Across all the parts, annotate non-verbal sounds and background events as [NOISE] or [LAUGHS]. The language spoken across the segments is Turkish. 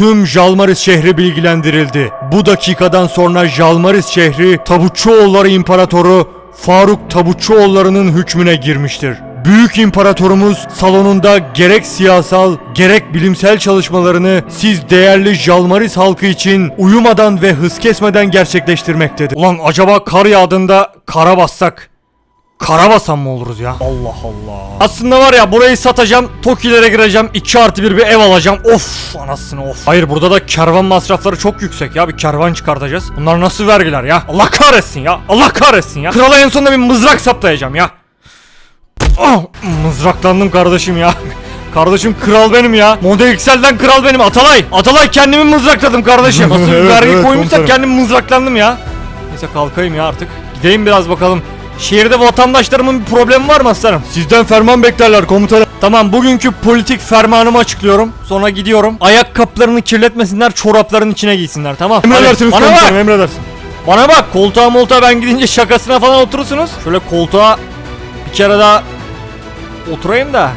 tüm Jalmaris şehri bilgilendirildi. Bu dakikadan sonra Jalmaris şehri Tabutçuoğulları İmparatoru Faruk Tabutçuoğulları'nın hükmüne girmiştir. Büyük imparatorumuz salonunda gerek siyasal gerek bilimsel çalışmalarını siz değerli Jalmaris halkı için uyumadan ve hız kesmeden gerçekleştirmektedir. Ulan acaba kar yağdığında kara bassak Kara basan mı oluruz ya? Allah Allah. Aslında var ya burayı satacağım. Tokilere gireceğim. 2 artı bir bir ev alacağım. Of anasını of. Hayır burada da kervan masrafları çok yüksek ya. Bir kervan çıkartacağız. Bunlar nasıl vergiler ya? Allah kahretsin ya. Allah kahretsin ya. Krala en sonunda bir mızrak saplayacağım ya. Ah, mızraklandım kardeşim ya. [LAUGHS] Kardeşim kral benim ya. Model X'den kral benim. Atalay. Atalay kendimi mızrakladım kardeşim. [LAUGHS] Nasıl bir vergi evet, koymuşsak kendimi mızraklandım ya. Neyse kalkayım ya artık. Gideyim biraz bakalım. Şehirde vatandaşlarımın bir problemi var mı aslanım? Sizden ferman beklerler komutanım. Tamam bugünkü politik fermanımı açıklıyorum. Sonra gidiyorum. Ayakkabılarını kirletmesinler, çorapların içine giysinler tamam. Emredersiniz Hadi, komutanım bak. emredersin. Bana bak koltuğa moltuğa ben gidince şakasına falan oturursunuz. Şöyle koltuğa bir kere daha oturayım da.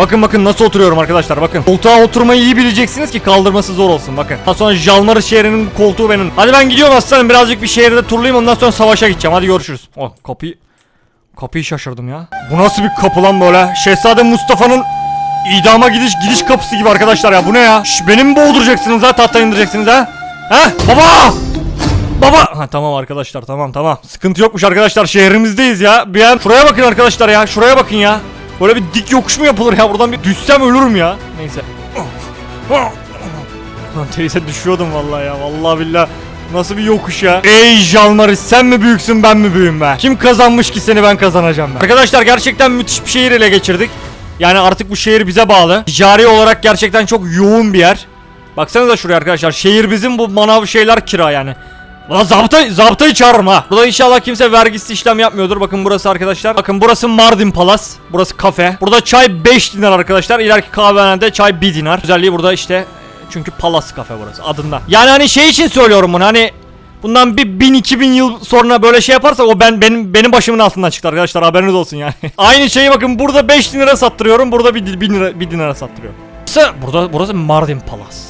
Bakın bakın nasıl oturuyorum arkadaşlar bakın. Koltuğa oturmayı iyi bileceksiniz ki kaldırması zor olsun bakın. Daha sonra Jalmarı şehrinin koltuğu benim. Hadi ben gidiyorum aslanım birazcık bir şehirde turlayayım ondan sonra savaşa gideceğim. Hadi görüşürüz. Oh kapıyı kapıyı şaşırdım ya. Bu nasıl bir kapı lan böyle? Şehzade Mustafa'nın idama gidiş gidiş kapısı gibi arkadaşlar ya. Bu ne ya? Şş, beni mi boğduracaksınız ha? Tahta indireceksiniz ha? Ha? Baba! Baba! Ha tamam arkadaşlar tamam tamam. Sıkıntı yokmuş arkadaşlar şehrimizdeyiz ya. Bir an şuraya bakın arkadaşlar ya. Şuraya bakın ya. Böyle bir dik yokuş mu yapılır ya? Buradan bir düşsem ölürüm ya. Neyse. Lan teyze düşüyordum vallahi ya. Vallahi billah. Nasıl bir yokuş ya? Ey Jalmaris sen mi büyüksün ben mi büyüğüm be? Kim kazanmış ki seni ben kazanacağım ben? Arkadaşlar gerçekten müthiş bir şehir ele geçirdik. Yani artık bu şehir bize bağlı. Ticari olarak gerçekten çok yoğun bir yer. Baksanıza şuraya arkadaşlar. Şehir bizim bu manav şeyler kira yani. Ulan zabıta, zabıtayı çağırırım ha. Burada inşallah kimse vergisiz işlem yapmıyordur. Bakın burası arkadaşlar. Bakın burası Mardin Palas. Burası kafe. Burada çay 5 dinar arkadaşlar. İleriki kahvehanede çay 1 dinar. Özelliği burada işte çünkü Palas kafe burası adında. Yani hani şey için söylüyorum bunu hani Bundan bir 1000-2000 yıl sonra böyle şey yaparsak o ben benim benim başımın altından çıktı arkadaşlar haberiniz olsun yani. [LAUGHS] Aynı şeyi bakın burada 5 lira sattırıyorum burada 1 lira 1 dinara sattırıyorum. Burası, burada burası Mardin Palas.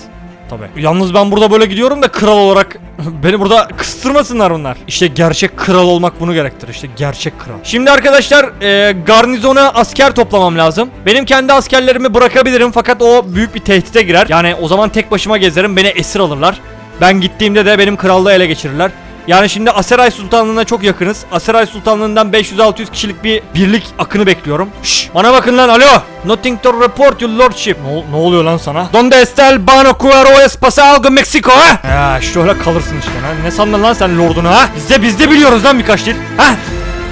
Tabi. Yalnız ben burada böyle gidiyorum da kral olarak [LAUGHS] beni burada kıstırmasınlar bunlar. İşte gerçek kral olmak bunu gerektirir. İşte gerçek kral. Şimdi arkadaşlar e, garnizona asker toplamam lazım. Benim kendi askerlerimi bırakabilirim fakat o büyük bir tehdide girer. Yani o zaman tek başıma gezerim beni esir alırlar. Ben gittiğimde de benim krallığı ele geçirirler. Yani şimdi Aseray Sultanlığı'na çok yakınız. Aseray Sultanlığı'ndan 500-600 kişilik bir birlik akını bekliyorum. Şşş bana bakın lan alo. Nothing to report your lordship. Ne, ne oluyor lan sana? Donde está el bano cuero es algo Mexico ha? Ya işte öyle kalırsın işte. Ha? Ne sandın lan sen lordunu ha? Biz de biz de biliyoruz lan birkaç dil. Ha?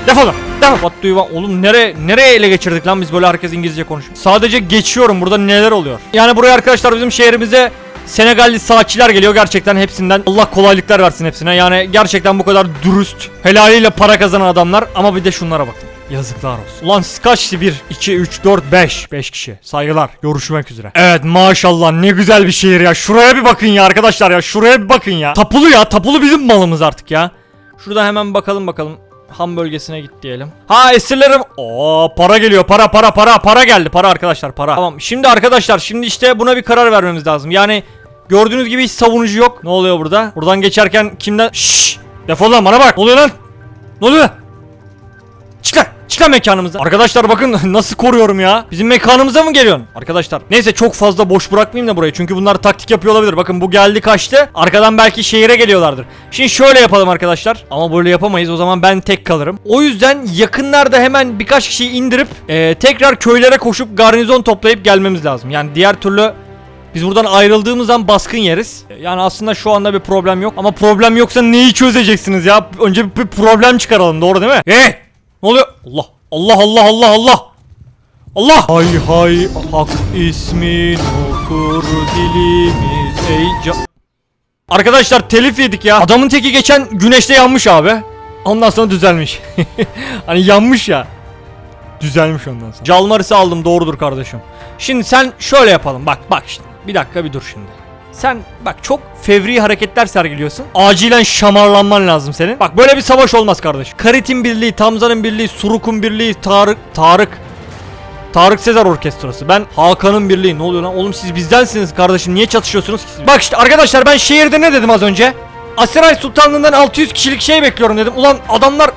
Defolun. Defol. What do you want? Oğlum nereye nereye ele geçirdik lan biz böyle herkes İngilizce konuşuyor. Sadece geçiyorum burada neler oluyor. Yani buraya arkadaşlar bizim şehrimize Senegalli saatçiler geliyor gerçekten hepsinden Allah kolaylıklar versin hepsine yani gerçekten bu kadar dürüst helaliyle para kazanan adamlar ama bir de şunlara bakın Yazıklar olsun. Ulan siz kaç kişi? 1, 2, 3, 4, 5. 5 kişi. Saygılar. Görüşmek üzere. Evet maşallah ne güzel bir şehir ya. Şuraya bir bakın ya arkadaşlar ya. Şuraya bir bakın ya. Tapulu ya. Tapulu bizim malımız artık ya. Şurada hemen bakalım bakalım. Ham bölgesine git diyelim. Ha esirlerim. Oo para geliyor. Para para para para geldi. Para arkadaşlar para. Tamam. Şimdi arkadaşlar şimdi işte buna bir karar vermemiz lazım. Yani gördüğünüz gibi hiç savunucu yok. Ne oluyor burada? Buradan geçerken kimden? Şşş. Defol lan bana bak. Ne oluyor lan? Ne oluyor? Çık lan. Çık lan mekanımıza. Arkadaşlar bakın [LAUGHS] nasıl koruyorum ya. Bizim mekanımıza mı geliyorsun? Arkadaşlar neyse çok fazla boş bırakmayayım da burayı. Çünkü bunlar taktik yapıyor olabilir. Bakın bu geldi kaçtı. Arkadan belki şehire geliyorlardır. Şimdi şöyle yapalım arkadaşlar. Ama böyle yapamayız. O zaman ben tek kalırım. O yüzden yakınlarda hemen birkaç kişiyi indirip eee, tekrar köylere koşup garnizon toplayıp gelmemiz lazım. Yani diğer türlü biz buradan ayrıldığımız an baskın yeriz. Yani aslında şu anda bir problem yok. Ama problem yoksa neyi çözeceksiniz ya? Önce bir problem çıkaralım doğru değil mi? Hey! Ne oluyor? Allah! Allah Allah Allah Allah! Allah! Hay hay hak ismin okur dilimiz ey. Arkadaşlar telif yedik ya. Adamın teki geçen güneşte yanmış abi. Ondan sonra düzelmiş. [LAUGHS] hani yanmış ya. Düzelmiş ondan sonra. Calmaris'i aldım doğrudur kardeşim. Şimdi sen şöyle yapalım. Bak bak şimdi. Bir dakika bir dur şimdi. Sen bak çok fevri hareketler sergiliyorsun. Acilen şamarlanman lazım senin. Bak böyle bir savaş olmaz kardeş. Karit'in birliği, Tamza'nın birliği, Suruk'un birliği, Tarık, Tarık. Tarık Sezer Orkestrası. Ben Hakan'ın birliği. Ne oluyor lan? Oğlum siz bizdensiniz kardeşim. Niye çatışıyorsunuz ki? Bak işte arkadaşlar ben şehirde ne dedim az önce? Asiray Sultanlığından 600 kişilik şey bekliyorum dedim. Ulan adamlar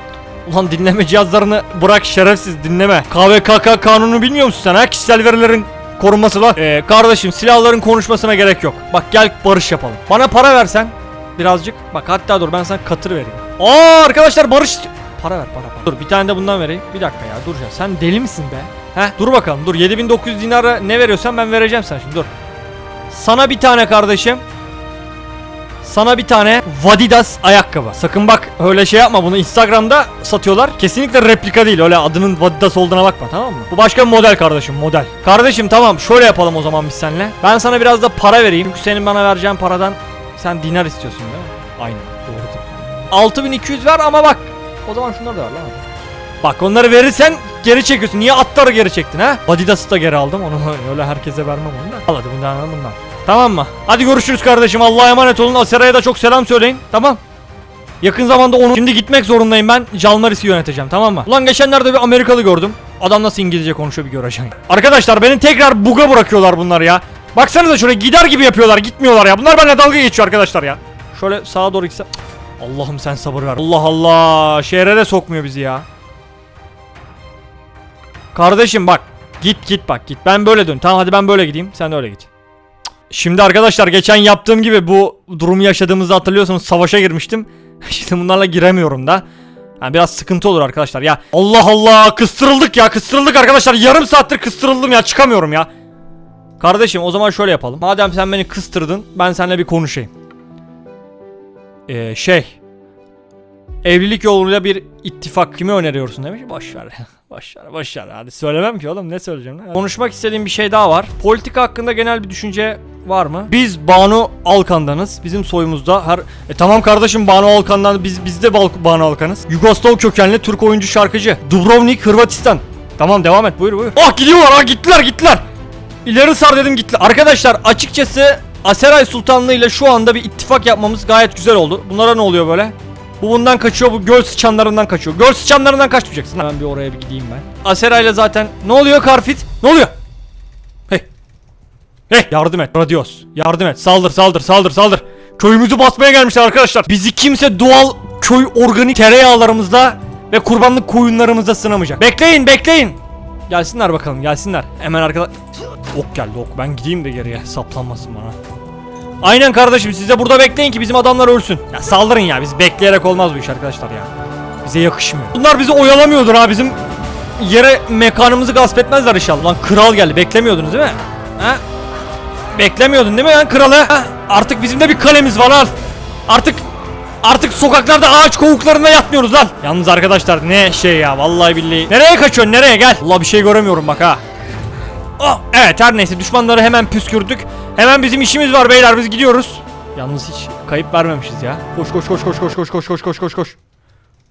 Ulan dinleme cihazlarını bırak şerefsiz dinleme. KVKK kanunu bilmiyor musun sen ha? Kişisel verilerin korunması lan. Ee, kardeşim silahların konuşmasına gerek yok. Bak gel barış yapalım. Bana para versen birazcık. Bak hatta dur ben sana katır vereyim. Aa arkadaşlar barış Para ver para para. Dur bir tane de bundan vereyim. Bir dakika ya dur ya sen deli misin be? Heh dur bakalım dur 7900 dinara ne veriyorsan ben vereceğim sana şimdi dur. Sana bir tane kardeşim. Sana bir tane Vadidas ayakkabı. Sakın bak öyle şey yapma bunu Instagram'da satıyorlar. Kesinlikle replika değil. Öyle adının Vadidas olduğuna bakma tamam mı? Bu başka bir model kardeşim model. Kardeşim tamam şöyle yapalım o zaman biz seninle. Ben sana biraz da para vereyim. Çünkü senin bana vereceğin paradan sen dinar istiyorsun değil mi? Aynen doğrudur. 6200 ver ama bak. O zaman şunları da ver lan. Bak onları verirsen geri çekiyorsun. Niye atları geri çektin ha? Adidas'ı da geri aldım. Onu [LAUGHS] öyle herkese vermem onu da. Al hadi bundan bundan. Tamam mı? Hadi görüşürüz kardeşim. Allah'a emanet olun. Asera'ya da çok selam söyleyin. Tamam. Yakın zamanda onu şimdi gitmek zorundayım ben. Jalmaris'i yöneteceğim tamam mı? Ulan geçenlerde bir Amerikalı gördüm. Adam nasıl İngilizce konuşuyor bir göreceksin. Arkadaşlar beni tekrar buga bırakıyorlar bunlar ya. Baksanıza şuraya gider gibi yapıyorlar gitmiyorlar ya. Bunlar benimle dalga geçiyor arkadaşlar ya. Şöyle sağa doğru gitse. Allah'ım sen sabır ver. Allah Allah. Şehre de sokmuyor bizi ya. Kardeşim bak. Git git bak git. Ben böyle dön. Tamam hadi ben böyle gideyim. Sen de öyle git. Şimdi arkadaşlar geçen yaptığım gibi bu durumu yaşadığımızda hatırlıyorsanız savaşa girmiştim. [LAUGHS] İşte bunlarla giremiyorum da. Yani biraz sıkıntı olur arkadaşlar ya. Allah Allah kıstırıldık ya kıstırıldık arkadaşlar. Yarım saattir kıstırıldım ya çıkamıyorum ya. Kardeşim o zaman şöyle yapalım. Madem sen beni kıstırdın ben seninle bir konuşayım. Ee, şey. Evlilik yoluyla bir ittifak kimi öneriyorsun demiş. [LAUGHS] Boş ver, boş ver. Hadi söylemem ki oğlum ne söyleyeceğim lan? Konuşmak istediğim bir şey daha var. Politika hakkında genel bir düşünce var mı? Biz Banu Alkan'danız. Bizim soyumuzda her E tamam kardeşim Banu Alkan'dan biz biz de Banu Alkan'ız. Yugoslav kökenli Türk oyuncu şarkıcı. Dubrovnik, Hırvatistan. Tamam devam et. Buyur buyur. Ah gidiyorlar. Ah gittiler gittiler. İleri sar dedim gittiler. Arkadaşlar açıkçası Aseray Sultanlığı ile şu anda bir ittifak yapmamız gayet güzel oldu. Bunlara ne oluyor böyle? Bu bundan kaçıyor, bu göl sıçanlarından kaçıyor. Göl sıçanlarından kaçmayacaksın. Hemen bir oraya bir gideyim ben. Aseray'la zaten... Ne oluyor Karfit? Ne oluyor? Hey. Hey yardım et. Radios. Yardım et. Saldır saldır saldır saldır. Köyümüzü basmaya gelmişler arkadaşlar. Bizi kimse doğal köy organik tereyağlarımızda ve kurbanlık koyunlarımızda sınamayacak. Bekleyin bekleyin. Gelsinler bakalım gelsinler. Hemen arkada... Ok geldi ok. Ben gideyim de geriye. Saplanmasın bana. Aynen kardeşim siz de burada bekleyin ki bizim adamlar ölsün. Ya saldırın ya biz bekleyerek olmaz bu iş arkadaşlar ya. Bize yakışmıyor. Bunlar bizi oyalamıyordur ha bizim yere mekanımızı gasp etmezler inşallah. Lan kral geldi beklemiyordunuz değil mi? Ha? Beklemiyordun değil mi lan kralı? Artık bizim de bir kalemiz var lan. Artık Artık sokaklarda ağaç kovuklarında yatmıyoruz lan. Yalnız arkadaşlar ne şey ya vallahi billahi. Nereye kaçıyorsun nereye gel. Allah bir şey göremiyorum bak ha. Oh, evet her neyse düşmanları hemen püskürdük. Hemen bizim işimiz var beyler biz gidiyoruz. Yalnız hiç kayıp vermemişiz ya. Koş koş koş koş koş koş koş koş koş koş koş.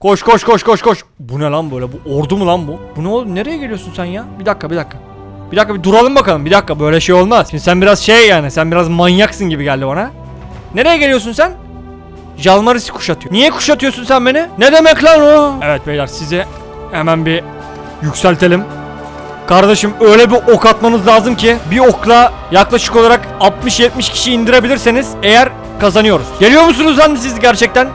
Koş koş koş koş koş. Bu ne lan böyle? Bu ordu mu lan bu? Bu ne oldu? Nereye geliyorsun sen ya? Bir dakika bir dakika. Bir dakika bir duralım bakalım. Bir dakika böyle şey olmaz. Şimdi sen biraz şey yani sen biraz manyaksın gibi geldi bana. Nereye geliyorsun sen? Jalmaris'i kuşatıyor. Niye kuşatıyorsun sen beni? Ne demek lan o? Evet beyler size hemen bir yükseltelim. Kardeşim öyle bir ok atmanız lazım ki bir okla yaklaşık olarak 60-70 kişi indirebilirseniz eğer kazanıyoruz. Geliyor musunuz lan siz gerçekten?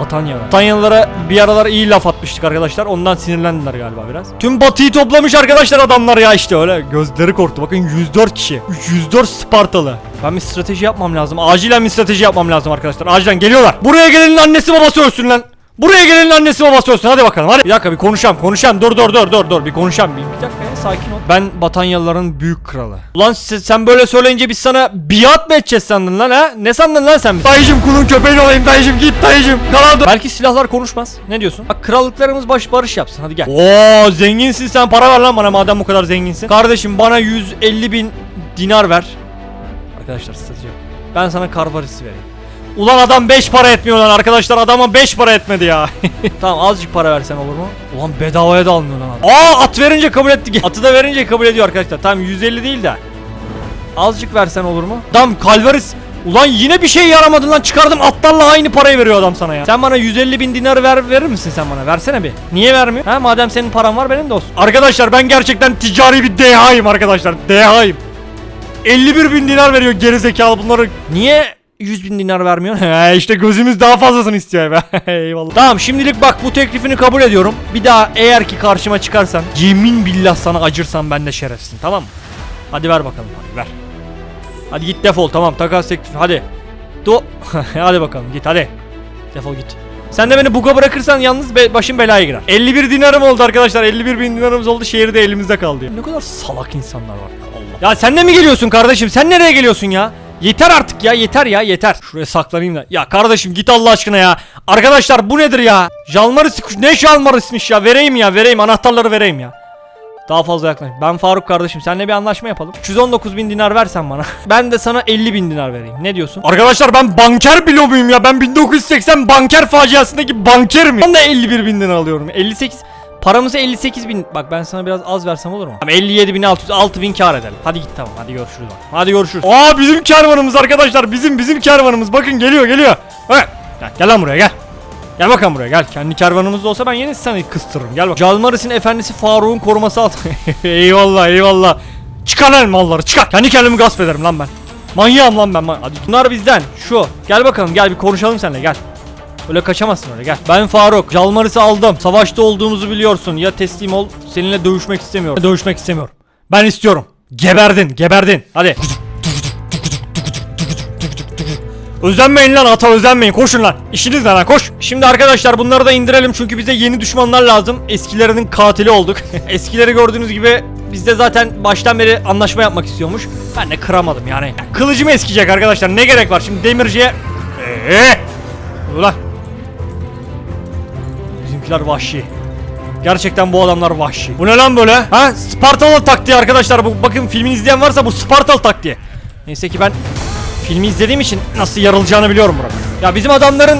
Batanyalı. Batanyalılara bir aralar iyi laf atmıştık arkadaşlar. Ondan sinirlendiler galiba biraz. Tüm batıyı toplamış arkadaşlar adamlar ya işte öyle. Gözleri korktu. Bakın 104 kişi. 104 Spartalı. Ben bir strateji yapmam lazım. Acilen bir strateji yapmam lazım arkadaşlar. Acilen geliyorlar. Buraya gelenin annesi babası ölsün lan. Buraya gelenin annesi babası ölsün. Hadi bakalım. Hadi. Bir dakika bir konuşalım. Konuşalım. Dur dur dur dur dur. Bir konuşalım. Bir, bir dakika ya sakin ol. Ben Batanyalıların büyük kralı. Ulan sen, sen böyle söyleyince biz sana biat mı edeceğiz sandın lan ha? Ne sandın lan sen? Dayıcım kulun köpeğin olayım dayıcım git dayıcım. Kanal Belki silahlar konuşmaz. Ne diyorsun? Bak krallıklarımız baş barış yapsın. Hadi gel. Oo zenginsin sen. Para ver lan bana madem bu kadar zenginsin. Kardeşim bana 150 bin dinar ver. Arkadaşlar strateji. Ben sana karvarisi vereyim. Ulan adam 5 para etmiyor lan arkadaşlar adama 5 para etmedi ya. [LAUGHS] tamam azıcık para versen olur mu? Ulan bedavaya da almıyor lan adam. Aa at verince kabul etti. [LAUGHS] Atı da verince kabul ediyor arkadaşlar. Tamam 150 değil de. Azıcık versen olur mu? Tamam Kalvaris Ulan yine bir şey yaramadın lan çıkardım atlarla aynı parayı veriyor adam sana ya. Sen bana 150 bin dinar ver, verir misin sen bana? Versene bir. Niye vermiyor? Ha madem senin paran var benim de olsun. Arkadaşlar ben gerçekten ticari bir dehayım arkadaşlar. Dehayım. 51 bin dinar veriyor gerizekalı bunları. Niye 100 bin dinar vermiyor? [LAUGHS] He işte gözümüz daha fazlasını istiyor be. [LAUGHS] Eyvallah. Tamam şimdilik bak bu teklifini kabul ediyorum. Bir daha eğer ki karşıma çıkarsan yemin billah sana acırsam ben de şerefsin tamam mı? Hadi ver bakalım hadi ver. Hadi git defol tamam takas teklifi hadi. Do [LAUGHS] hadi bakalım git hadi. Defol git. Sen de beni buga bırakırsan yalnız be- başım belaya girer. 51 dinarım oldu arkadaşlar. 51 bin dinarımız oldu. Şehirde elimizde kaldı. Ne kadar salak insanlar var ya Allah. Ya sen de mi geliyorsun kardeşim? Sen nereye geliyorsun ya? Yeter artık ya yeter ya yeter. Şuraya saklanayım da. Ya kardeşim git Allah aşkına ya. Arkadaşlar bu nedir ya? Jalmaris ne Jalmaris'miş ya? Vereyim ya vereyim anahtarları vereyim ya. Daha fazla yaklaş. Ben Faruk kardeşim seninle bir anlaşma yapalım. 319 bin dinar versen bana. [LAUGHS] ben de sana 50 bin dinar vereyim. Ne diyorsun? Arkadaşlar ben banker bilo muyum ya? Ben 1980 banker faciasındaki banker miyim? Ben de 51 bin dinar alıyorum. 58 Paramızı 58 bin. Bak ben sana biraz az versem olur mu? Tamam 57 bin 600 6 bin kar edelim. Hadi git tamam hadi görüşürüz. Hadi görüşürüz. Aa bizim kervanımız arkadaşlar. Bizim bizim kervanımız. Bakın geliyor geliyor. Evet. Gel, gel lan buraya gel. Gel bakalım buraya gel. Kendi kervanımız da olsa ben yine seni kıstırırım. Gel bak. Calmaris'in efendisi Faruk'un koruması altı. [LAUGHS] eyvallah eyvallah. Çıkar lan malları çıkar. Kendi kendimi gasp ederim lan ben. Manyağım lan ben. man- Hadi bunlar bizden. Şu. Gel bakalım gel bir konuşalım seninle gel. Öyle kaçamazsın öyle gel. Ben Faruk. Calmaris'i aldım. Savaşta olduğumuzu biliyorsun. Ya teslim ol. Seninle dövüşmek istemiyorum. Dövüşmek istemiyorum. Ben istiyorum. Geberdin. Geberdin. Hadi. Özenmeyin lan ata özenmeyin koşun lan İşiniz ne lan koş Şimdi arkadaşlar bunları da indirelim çünkü bize yeni düşmanlar lazım Eskilerinin katili olduk [LAUGHS] Eskileri gördüğünüz gibi bizde zaten baştan beri anlaşma yapmak istiyormuş Ben de kıramadım yani Ya Kılıcım eskiyecek arkadaşlar ne gerek var şimdi demirciye Eee Ulan Bizimkiler vahşi Gerçekten bu adamlar vahşi. Bu ne lan böyle? Ha? Spartalı taktiği arkadaşlar. Bu bakın filmin izleyen varsa bu Spartalı taktiği. Neyse ki ben filmi izlediğim için nasıl yarılacağını biliyorum burada. Ya bizim adamların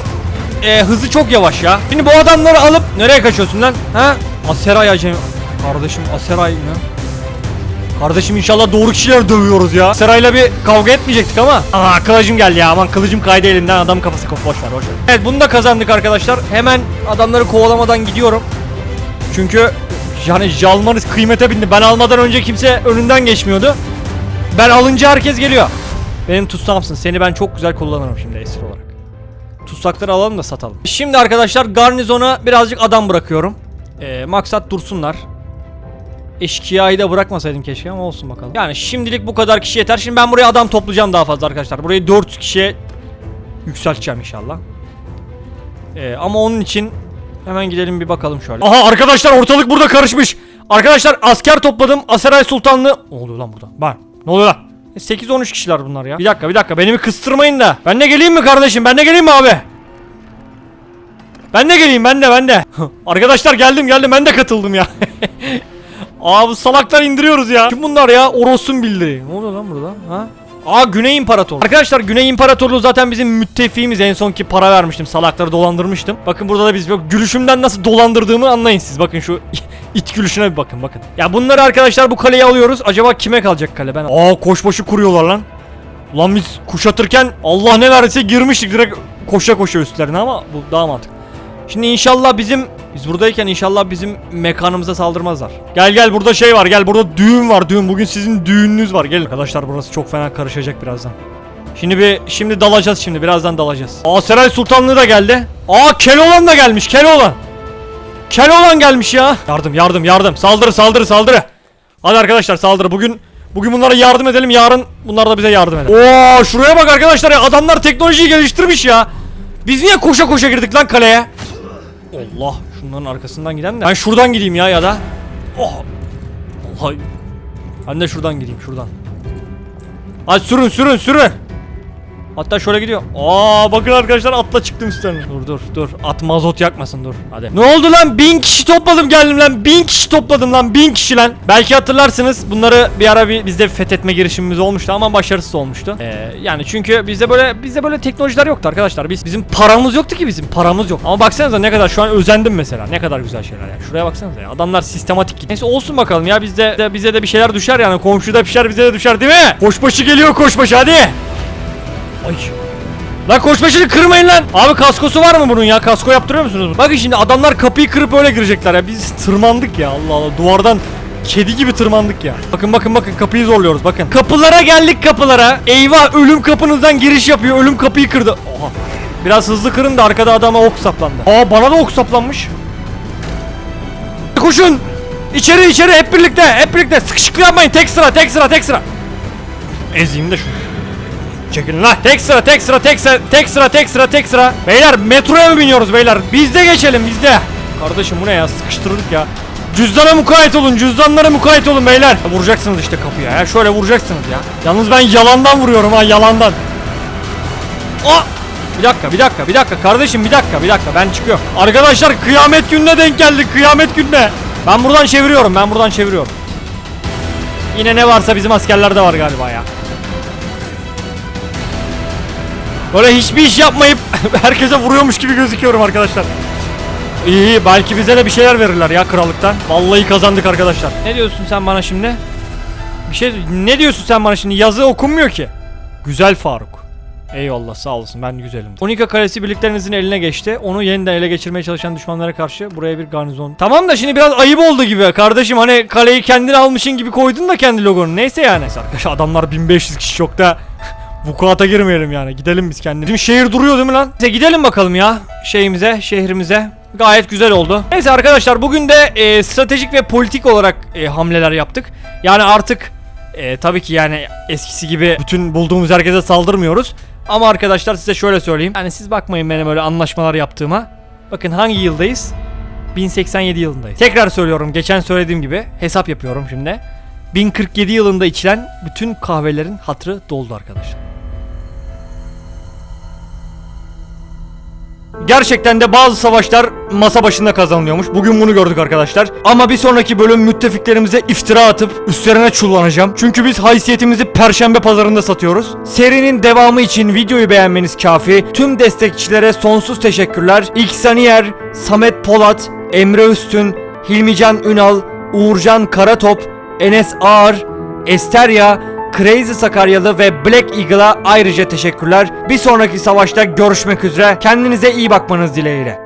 e, hızı çok yavaş ya. Şimdi bu adamları alıp nereye kaçıyorsun lan? Ha? Aseray acemi. Kardeşim Aseray mı? Kardeşim inşallah doğru kişiler dövüyoruz ya. Serayla bir kavga etmeyecektik ama. Aa kılıcım geldi ya. Aman kılıcım kaydı elinden adam kafası kof boş ver boş. Evet bunu da kazandık arkadaşlar. Hemen adamları kovalamadan gidiyorum. Çünkü yani Jalmaris kıymete bindi. Ben almadan önce kimse önünden geçmiyordu. Ben alınca herkes geliyor. Benim tutsağımsın. Seni ben çok güzel kullanırım şimdi esir olarak. Tutsakları alalım da satalım. Şimdi arkadaşlar garnizona birazcık adam bırakıyorum. Ee, maksat dursunlar. Eşkıyayı da bırakmasaydım keşke ama olsun bakalım. Yani şimdilik bu kadar kişi yeter. Şimdi ben buraya adam toplayacağım daha fazla arkadaşlar. Burayı 4 kişiye yükselteceğim inşallah. Ee, ama onun için hemen gidelim bir bakalım şöyle. Aha arkadaşlar ortalık burada karışmış. Arkadaşlar asker topladım. Aseray Sultanlığı. Ne oluyor lan burada? Var. Ne oluyor lan? 8-13 kişiler bunlar ya. Bir dakika bir dakika beni bir kıstırmayın da. Ben de geleyim mi kardeşim? Ben de geleyim mi abi? Ben de geleyim ben de ben de. [LAUGHS] Arkadaşlar geldim geldim ben de katıldım ya. [LAUGHS] Aa bu salaklar indiriyoruz ya. Kim bunlar ya? Oros'un bildiği. Ne oluyor lan burada? Ha? Aa Güney İmparatorluğu. Arkadaşlar Güney İmparatorluğu zaten bizim müttefiğimiz. En son ki para vermiştim. Salakları dolandırmıştım. Bakın burada da biz yok gülüşümden nasıl dolandırdığımı anlayın siz. Bakın şu [LAUGHS] it gülüşüne bir bakın bakın. Ya bunları arkadaşlar bu kaleyi alıyoruz. Acaba kime kalacak kale? Ben Aa koşbaşı kuruyorlar lan. Ulan biz kuşatırken Allah ne verdiyse girmiştik direkt koşa koşa üstlerine ama bu daha mantıklı. Şimdi inşallah bizim biz buradayken inşallah bizim mekanımıza saldırmazlar. Gel gel burada şey var gel burada düğün var düğün bugün sizin düğününüz var gelin. Arkadaşlar burası çok fena karışacak birazdan. Şimdi bir şimdi dalacağız şimdi birazdan dalacağız. Aa Seray Sultanlığı da geldi. Aa Keloğlan da gelmiş Keloğlan. Keloğlan gelmiş ya. Yardım yardım yardım saldırı saldırı saldırı. Hadi arkadaşlar saldırı bugün Bugün bunlara yardım edelim yarın bunlar da bize yardım eder. Oo şuraya bak arkadaşlar ya adamlar teknolojiyi geliştirmiş ya. Biz niye koşa koşa girdik lan kaleye? Allah şunların arkasından giden de. Ben şuradan gideyim ya ya da. Oh. Allah. Ben de şuradan gideyim şuradan. Hadi sürün sürün sürün. Hatta şöyle gidiyor. Aa bakın arkadaşlar atla çıktım üstlerine. Dur dur dur. At mazot yakmasın dur. Hadi. Ne oldu lan? Bin kişi topladım geldim lan. Bin kişi topladım lan. Bin kişi lan. Belki hatırlarsınız bunları bir ara bir bizde fethetme girişimimiz olmuştu ama başarısız olmuştu. Ee, yani çünkü bizde böyle bizde böyle teknolojiler yoktu arkadaşlar. Biz bizim paramız yoktu ki bizim paramız yok. Ama baksanıza ne kadar şu an özendim mesela. Ne kadar güzel şeyler yani. Şuraya baksanıza ya. Adamlar sistematik gidiyor. Neyse olsun bakalım ya bizde de, bize de bir şeyler düşer yani. Komşuda pişer bize de düşer değil mi? Koşbaşı geliyor koşbaşı hadi. Ay Lan koşmaşını kırmayın lan. Abi kaskosu var mı bunun ya? Kasko yaptırıyor musunuz? Bakın şimdi adamlar kapıyı kırıp öyle girecekler ya. Biz tırmandık ya Allah Allah. Duvardan kedi gibi tırmandık ya. Bakın bakın bakın kapıyı zorluyoruz bakın. Kapılara geldik kapılara. Eyvah ölüm kapınızdan giriş yapıyor. Ölüm kapıyı kırdı. Oha. Biraz hızlı kırın da arkada adama ok saplandı. Aa bana da ok saplanmış. Koşun. İçeri içeri hep birlikte hep birlikte sıkışıklı yapmayın tek sıra tek sıra tek sıra Ezeyim de şunu Çekilin lan. Tek sıra tek sıra tek sıra tek sıra tek sıra tek sıra. Beyler metroya mı biniyoruz beyler? Biz de geçelim biz de. Kardeşim bu ne ya? Sıkıştırdık ya. Cüzdana mukayyet olun cüzdanlara mukayyet olun beyler. Vuracaksınız işte kapıya ya. Şöyle vuracaksınız ya. Yalnız ben yalandan vuruyorum ha yalandan. Aa! Bir dakika bir dakika bir dakika. Kardeşim bir dakika bir dakika. Ben çıkıyorum. Arkadaşlar kıyamet gününe denk geldik kıyamet gününe. Ben buradan çeviriyorum ben buradan çeviriyorum. Yine ne varsa bizim askerlerde var galiba ya Böyle hiçbir iş yapmayıp [LAUGHS] herkese vuruyormuş gibi gözüküyorum arkadaşlar İyi belki bize de bir şeyler verirler ya krallıktan Vallahi kazandık arkadaşlar Ne diyorsun sen bana şimdi? Bir şey ne diyorsun sen bana şimdi yazı okunmuyor ki Güzel Faruk Eyvallah sağ olasın ben güzelim. Onika Kalesi birliklerinizin eline geçti. Onu yeniden ele geçirmeye çalışan düşmanlara karşı buraya bir garnizon. Tamam da şimdi biraz ayıp oldu gibi kardeşim hani kaleyi kendin almışın gibi koydun da kendi logonu. Neyse yani. Neyse Arkadaşlar adamlar 1500 kişi çok da vukuata girmeyelim yani. Gidelim biz kendimiz. Bizim şehir duruyor değil mi lan? Neyse gidelim bakalım ya şeyimize, şehrimize. Gayet güzel oldu. Neyse arkadaşlar bugün de e, stratejik ve politik olarak e, hamleler yaptık. Yani artık e, tabii ki yani eskisi gibi bütün bulduğumuz herkese saldırmıyoruz. Ama arkadaşlar size şöyle söyleyeyim. Yani siz bakmayın benim öyle anlaşmalar yaptığıma. Bakın hangi yıldayız? 1087 yılındayız. Tekrar söylüyorum geçen söylediğim gibi hesap yapıyorum şimdi. 1047 yılında içilen bütün kahvelerin hatırı doldu arkadaşlar. Gerçekten de bazı savaşlar masa başında kazanılıyormuş. Bugün bunu gördük arkadaşlar. Ama bir sonraki bölüm müttefiklerimize iftira atıp üstlerine çullanacağım. Çünkü biz haysiyetimizi perşembe pazarında satıyoruz. Serinin devamı için videoyu beğenmeniz kafi. Tüm destekçilere sonsuz teşekkürler. İksaniyer, Samet Polat, Emre Üstün, Hilmican Ünal, Uğurcan Karatop, Enes Ağar, Esterya, Crazy Sakaryalı ve Black Eagle'a ayrıca teşekkürler. Bir sonraki savaşta görüşmek üzere. Kendinize iyi bakmanız dileğiyle.